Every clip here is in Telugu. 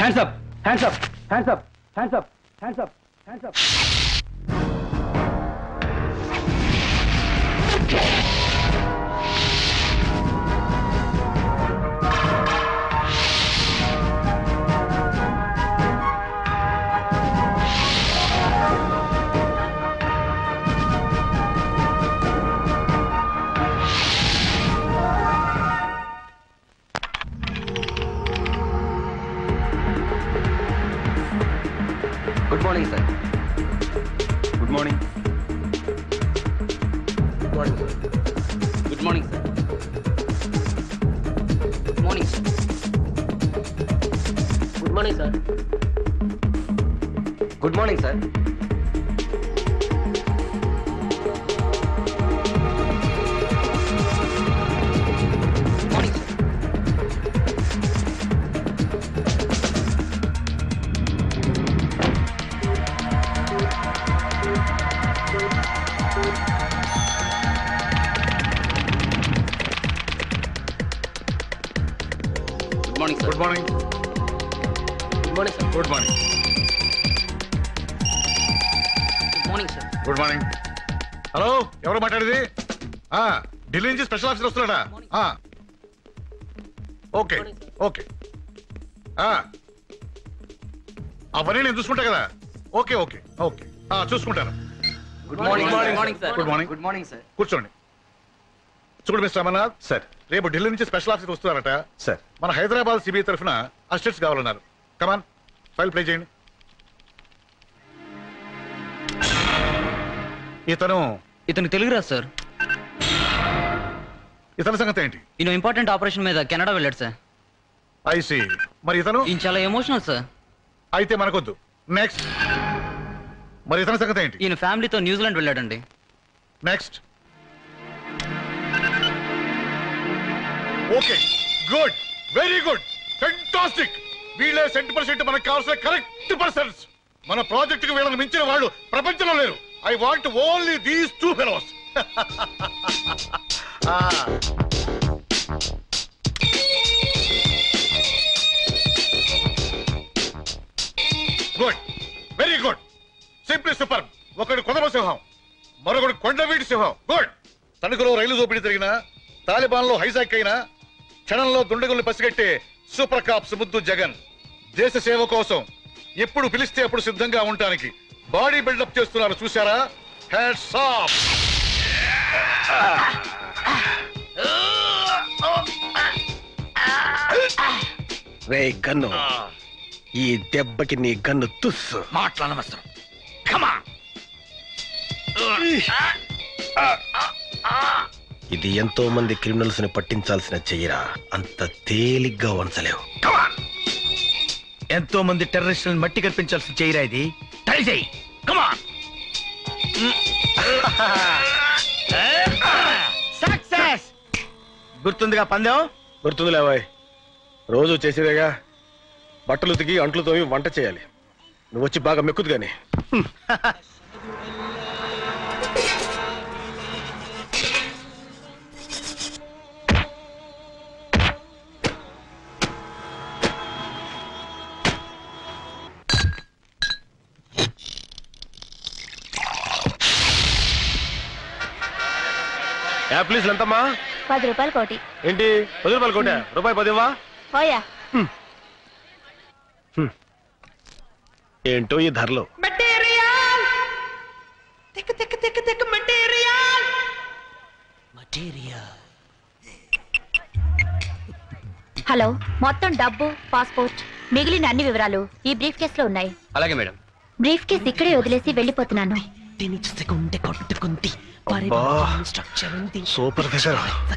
Hands up hands up hands up hands up hands up hands up Good morning, sir. Good morning. Good morning. Good morning, sir. Good morning, sir. Good morning, sir. Good morning, sir. Good morning sir good morning good morning sir good morning good morning sir good morning hello ఎవరు మాట్లాడేది? ఆ, ఢిల్లీ నుంచి స్పెషల్ ఆఫీసర్ వస్తున్నాడా? ఆ. ఓకే. ఓకే. ఆ. అవన్నీ నేను చూసుకుంటా కదా? Okay okay okay. ఆ, చూసుకుంటాను. Good morning morning. Morning sir Good morning. Good morning sir కూర్చోండి. చూడు మిస్టర్ అమర్నాథ్. సార్. రేపు ఢిల్లీ నుంచి స్పెషల్ ఆఫీసర్ వస్తున్నారట. సార్. మన హైదరాబాద్ సిబిఐ తరఫున అసిస్టెంట్స్ కావాలన్నారు. కమాన్ ఫైల్ ప్లే చేయండి. ఇతను ఇతను తెలుగు రాదు సార్. ఇతని సంగతి ఏంటి? ఈయన ఇంపార్టెంట్ ఆపరేషన్ మీద కెనడా వెళ్ళాడు సార్. ఐసి మరి ఇతను? ఈయన చాలా ఎమోషనల్ సార్. అయితే మనకొద్దు. నెక్స్ట్ మరి ఇతని సంగతి ఏంటి? ఈయన ఫ్యామిలీతో New Zealand వెళ్ళాడండి. Next okay good very good fantastic. వీళ్ళే సెంట్ పర్సెంట్ మనకు కావాల్సిన కరెక్ట్ పర్సన్స్. మన ప్రాజెక్ట్కి వీళ్ళని మించిన వాళ్ళు ప్రపంచంలో లేరు. I want only these two fellows. Good very good. Simply super. ఒకడు కొదమ సింహం మరొకడు కొండవీటి సింహం. గుడ్. తణుకులో రైలు దోపిడీ జరిగిన తాలిబాన్లో హైజాక్ అయిన క్షణంలో దుండగుల్ని పసిగట్టే సూపర్ కాప్స్ ముద్దు జగన్. దేశ సేవ కోసం ఎప్పుడు పిలిస్తే అప్పుడు సిద్ధంగా ఉండటానికి బాడీ బిల్డప్ చేస్తున్నారు చూసారా హ్యాట్స్ ఆఫ్ రే గన్ను ఈ దెబ్బకి నీ గన్ను తుస్సు. మాట్లాడమస్తం కమా ఇది ఎంతో మంది క్రిమినల్స్ని పట్టించాల్సిన చెయ్యరా. అంత తేలిగ్గా వంచలేవు. ఎంతో మంది టెర్రరిస్టులను మట్టి కల్పించాల్సి చేయరా ఇది. ట్రై చేయి కమాన్ సక్సెస్ గుర్తుందిగా పందెం? గుర్తుంది లేవాయ్ రోజు చేసేదేగా బట్టలు ఉతికి అంట్లు తోమి వంట చేయాలి. నువ్వు వచ్చి బాగా మెక్కుదు గాని. యాప్లీస్ ఎంతమ్మా? పది రూపాయలు కోటి. ఏంటి? పది రూపాయలు కోట? రూపాయి పదివా పోయా. ఏంటో ఈ ధరలు. హలో మొత్తం డబ్బు పాస్పోర్ట్ మిగిలిన అన్ని వివరాలు ఈ బ్రీఫ్ కేసులో ఉన్నాయి. అలాగే మేడం. బ్రీఫ్ కేస్ ఇక్కడే వదిలేసి వెళ్ళిపోతున్నాను. తిని చూస్తే గుండె కొట్టుకుంది. స్ట్రక్చర్ ఉంది. సూపర్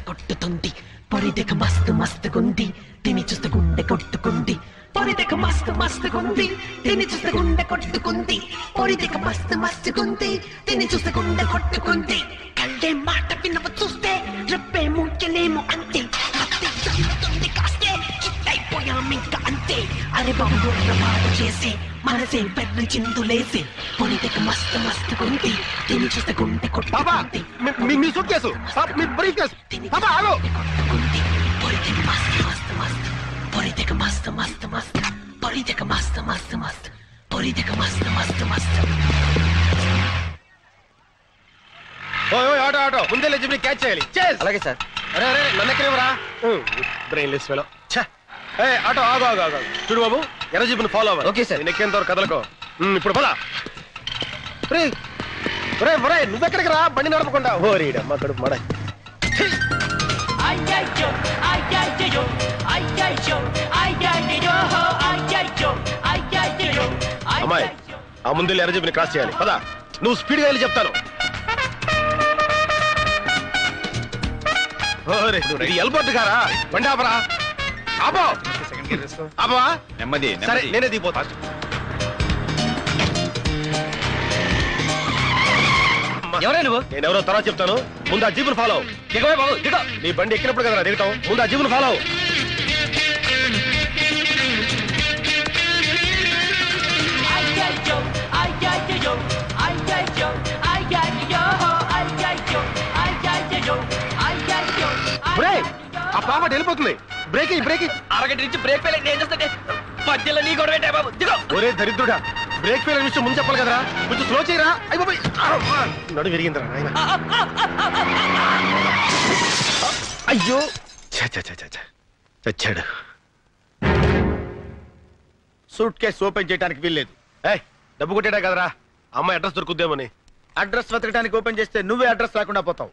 కొట్టుతుంది. పొరిదెక మస్తు మస్తుగుంది. తిని చూస్తే గుండె కొట్టుకుంది. పొరిదెక మస్తు మస్తుగుంది. తిని చూస్తే గుండె కొట్టుకుంది. పొరిదెక మస్తు మస్తుగుంది. తిని చూస్తే గుండె కొట్టుకుంది. కళ్ళే మాట వినవ చూస్తే రెప్పే ముంచలేము అంతే. కాస్తే అయిపోయాం ఇంకా. అంతే అరే బాబు పాట చేసి మనసే పెద్ద చిందులేసి పొరిదెక మస్తు మస్తుగుంది తిని చూస్తే గుండె కొట్టుకుంది మీ- సూట్ కేసు. Briefcase. మస్తు మస్తు మస్తు పొరిదెక మస్తు మస్తు మస్తు పొరిదెక మస్తు మస్తు మస్తు పొరిదెక మస్తు మస్తు మస్తు. ఓయ్ ఓయ్ ఆటో ఆటో. ముందే లేచి క్యాచ్ చేయాలి. చేస్ అలాగే సార్. అరే అరే నన్ను ఎక్కడేవరా బ్రెయిన్ లెస్ ఫెలో. ఏ ఆటో ఆగు ఆగు. చూడు బాబు ఎర్ర జీపుని ఫాలో అవ్వాలి. Okay, sir. నేను ఎక్కేంత వరకు కదలకో. ఉమ్, ఇప్పుడు పద రే ఒరే ఒరే నువ్వెక్కడికి రా? బండి నడపకుండా. ఓరీడమ్మ కడుపు మడ. అయ్యయ్యో అయ్యయ్యో అయ్యయ్యో అయ్యయ్యో అయ్యయ్యో అయ్యయ్యో అమ్మాయి ఆ ముందు ఎర్ర జీపుని క్రాస్ చేయాలి. పద. నువ్వు స్పీడ్గా వెళ్ళి చెప్తాను. ఓరే, ఇది ఎల్బోర్డ్ గారా బండి ఆపరా. ఆపో ఆపవా నెమ్మది సరే నేనే దిగిపోతా. ఎవరే నువ్వు? నేను ఎవరో తర్వాత చెప్తాను. ముందు ఆ జీపును ఫాలో దిగవే బాబు దిగ నీ బండి ఎక్కినప్పుడు కదా దిగటం ముందు ఆ జీపును ఫాలో అయ్యయ్యో ఆ పాప వెళ్ళిపోతుంది. బ్రేక్ బ్రేక్ అరగంట నుంచి బ్రేక్ ఫెయిల్ నేను చేస్తుంటే? మధ్యలో నీ గొడవ బాబు? దిగో ఒరే దరిద్రుడా బ్రేక్ ఫెయిల్ విషయం ముందు చెప్పాలి కదరా? కొంచెం స్లో చేయరా. అమ్మా. నడు విరిగిందిరా నాయన. అయ్యో. చచ్చాడు. సూట్ కేసు ఓపెన్ చేయడానికి వీల్లేదు. ఏయ్ డబ్బు కొట్టాడా కదరా? అమ్మాయి అడ్రస్ దొరుకుద్దేమని. అడ్రస్ వెతకడానికి ఓపెన్ చేస్తే నువ్వే అడ్రస్ రాకుండా పోతావు.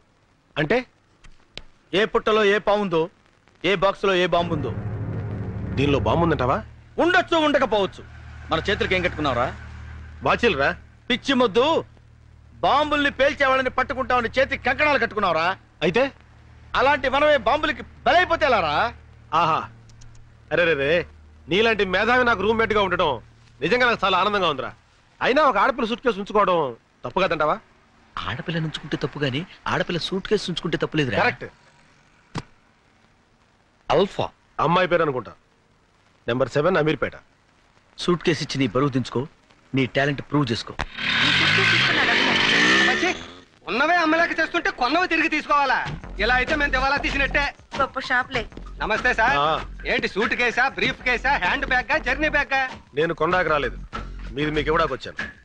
అంటే? ఏ పుట్టలో ఏ పావుందో ఏ బాక్స్లో ఏ బాంబు ఉందో దీనిలో బాంబు ఉందంటావా ఉండొచ్చు ఉండకపోవచ్చు. మన చేతులకి ఏం కట్టుకున్నావురా? బాచిల్రా. పిచ్చి మొద్దు. బాంబుల్ని పేల్చే వాళ్ళని పట్టుకుంటామని చేతికి కంకణాలు కట్టుకున్నావురా. అయితే? అలాంటి మనమే బాంబులకి బలైపోతే ఎలారా? ఆహా. అరే రే రే. నీలాంటి మేధావి నాకు రూమ్మేట్గా ఉండటం నిజంగా నాకు చాలా ఆనందంగా ఉందిరా. అయినా ఒక ఆడపిల్ల సూట్ కేసు ఉంచుకోవడం తప్పు కదంటావా? ఆడపిల్ల నుంచుకుంటే తప్పు గాని ఆడపిల్ల సూట్ కేసు ఉంచుకుంటే తప్పు లేదు కరెక్ట్ అల్ఫా. అమ్మాయి పేరు అనుకుంటా. Number seven Ameerpet. Suit case ఇచ్చి నీ బరువు దించుకో నీ టాలెంట్ ప్రూవ్ చేసుకో. ఉన్నవే అమ్మలేక చేస్తుంటే కొన్నవి తిరిగి తీసుకోవాలా? ఇలా అయితే మేము దివాలా తీసినట్టే. గొప్ప షాప్లే. నమస్తే సార్. ఆ. ఏంటి సూట్ కేసా బ్రీఫ్ కేసా హ్యాండ్ బ్యాగ్ జర్నీ బ్యాగ్? నేను కొండాకి రాలేదు. మీది మీకు ఇవ్వడానికి వచ్చాను.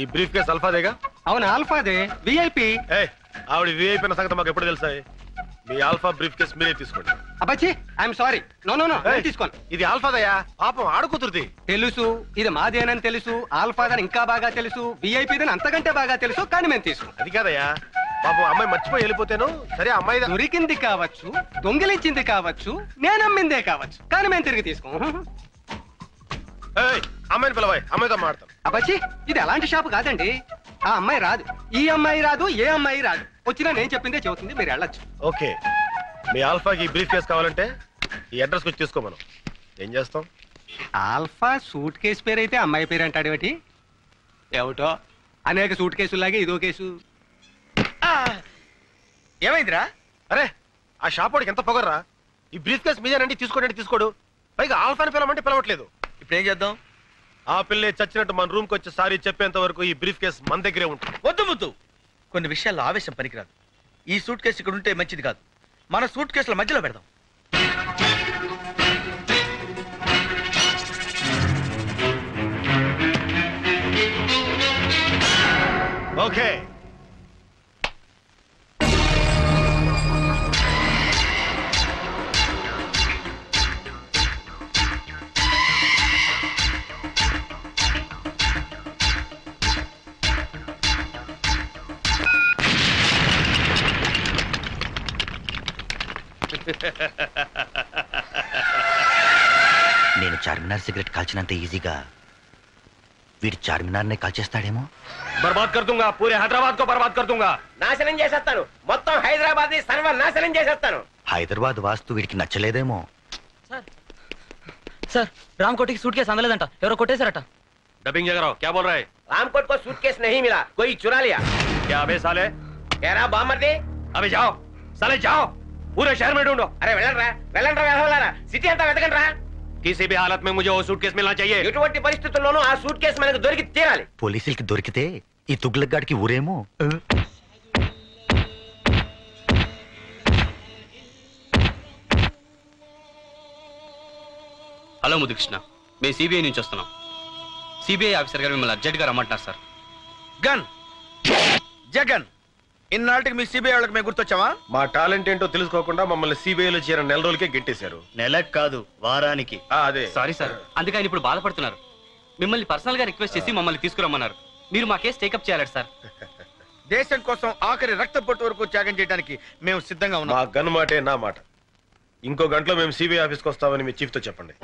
ఈ బ్రీఫ్ కేసు అల్ఫాదేగా? అవును ఆల్ఫాదే విఐపి ఏ ఆవిడ విఐపీ సంగతి మాకు ఎప్పుడు తెలుసాయి? మీ ఆల్ఫా బ్రీఫ్ కేసు మీరే తీసుకోండి. అబ్బచ్చి I'm sorry no no no ఏయ్, తీసుకోను. ఇది ఆల్ఫాదయ్యా పాపం ఆడుకుతురుది తెలుసు ఇది మాదేనని తెలుసు ఆల్ఫాదని ఇంకా బాగా తెలుసు విఐపిదని అంతకంటే బాగా తెలుసు కానీ మేము తీసుకోం. అది కాదయ్యా పాపం అమ్మాయి మర్చిపోయి వెళ్ళిపోతేను సరే అమ్మాయి దొరికింది కావచ్చు దొంగిలించింది కావచ్చు నేను అమ్మిందే కావచ్చు కానీ మేము తిరిగి తీసుకోం. అమ్మాయిని పిలవాయి అమ్మాయితో మాడతాం అబ్బచ్చి ఇది అలాంటి షాప్ కాదండి. ఆ అమ్మాయి రాదు ఈ అమ్మాయి రాదు ఏ అమ్మాయి రాదు. వచ్చినా నేను చెప్పిందే చెబుతుంది మీరు వెళ్ళొచ్చు. ఓకే. మీ ఆల్ఫాకి బ్రీఫ్ కేసు కావాలంటే ఈ అడ్రస్ వచ్చి తీసుకో మనం ఏం చేస్తాం? ఆల్ఫా సూట్ కేసు పేరు అయితే అమ్మాయి పేరు అంటాడు ఏమిటి? ఏమిటో? అనేక సూట్ కేసులాగే ఇదో కేసు. ఏమైందిరా? అరే ఆ షాప్ వాడికి ఎంత పొగర్రా? ఈ బ్రీఫ్ కేసు మీదేనండి తీసుకోండి తీసుకోడు. పైగా ఆల్ఫాని పిలవమంటే పిలవట్లేదు. ఇప్పుడు ఏం చేద్దాం? ఆ పిల్లే చచ్చినట్టు మన రూమ్కి వచ్చి సారీ చెప్పేంత వరకు ఈ బ్రీఫ్ కేసు మన దగ్గరే ఉంటుంది. వద్దు ముద్దు. కొన్ని విషయాల్లో ఆవేశం పనికిరాదు. ఈ సూట్ కేసు ఇక్కడ ఉంటే మంచిది కాదు. మన సూట్ కేసుల మధ్యలో పెడదాం. ఓకే. నేను చార్మినార్ సిగరెట్ కాల్చినంత ఈజీగా వీడి చార్మినార్నే కాల్చేస్తాడేమో బర్బాద్ కర్తుంగా పూరే హైదరాబాద్ కో బర్బాద్ కర్తుంగా నాశనం చేసేస్తాను మొత్తం హైదరాబాద్ ని సర్వ నాశనం చేసేస్తాను హైదరాబాద్ వాస్తు వీడికి నచ్చలేదేమో సార్ రామ్ కోటికి సూట్ కేసు అందలేదంట ఎవరో కొట్టేశారట डबिंग जगह रहो क्या बोल रहा है रामकोट को सूटकेस नहीं मिला कोई चुरा लिया क्या अबे साले कह रहा बामर्दी अबे जाओ साले जाओ पूरे शहर में ढूंढो అరే వెళ్ళండి రా వెళ్ళండి రా వెళ్ళారా సిటీ అంతా వెతకండి రా किसी भी हालत में मुझे वो सूटकेस मिलना चाहिए ఎటువంటి పరిస్థితుల్లోనూ ఆ సూట్ కేసు మనకు దొరికి తీరాలి పోలీసులకి దొరికితే ఈ తుగ్లక్గాడికి ఊరేమో హలో ముదుకృష్ణ మేము సిబిఐ నుంచి వస్తున్నాం సిబిఐ ఆఫీసర్ గారు మిమ్మల్ని అర్జెంట్గా రమ్మంటున్నారు సార్ గన్ జగన్ ఇన్నాళ్ళకి మీ సిబిఐ వాళ్ళకి మేము గుర్తొచ్చామా? మా టాలెంట్ ఏంటో తెలుసుకోకుండా మమ్మల్ని సిబిఐలో చేరిన నెల రోజులకే గెట్టేశారు. నెలకు కాదు వారానికి. ఆ, అదే. సారీ సార్ అందుకే ఆయన ఇప్పుడు బాధపడుతున్నారు. మిమ్మల్ని పర్సనల్గా రిక్వెస్ట్ చేసి మమ్మల్ని తీసుకురమ్మన్నారు. మీరు మా కేసు టేకప్ చేయాలట సార్. దేశం కోసం ఆఖరి రక్త పొట్టు వరకు త్యాగం చేయడానికి మేము సిద్ధంగా మా ఉన్నాం గన్ మాటే నా మాట. ఇంకో గంటలో మేము సిబిఐ ఆఫీస్కి వస్తామని మీ చీఫ్తో చెప్పండి.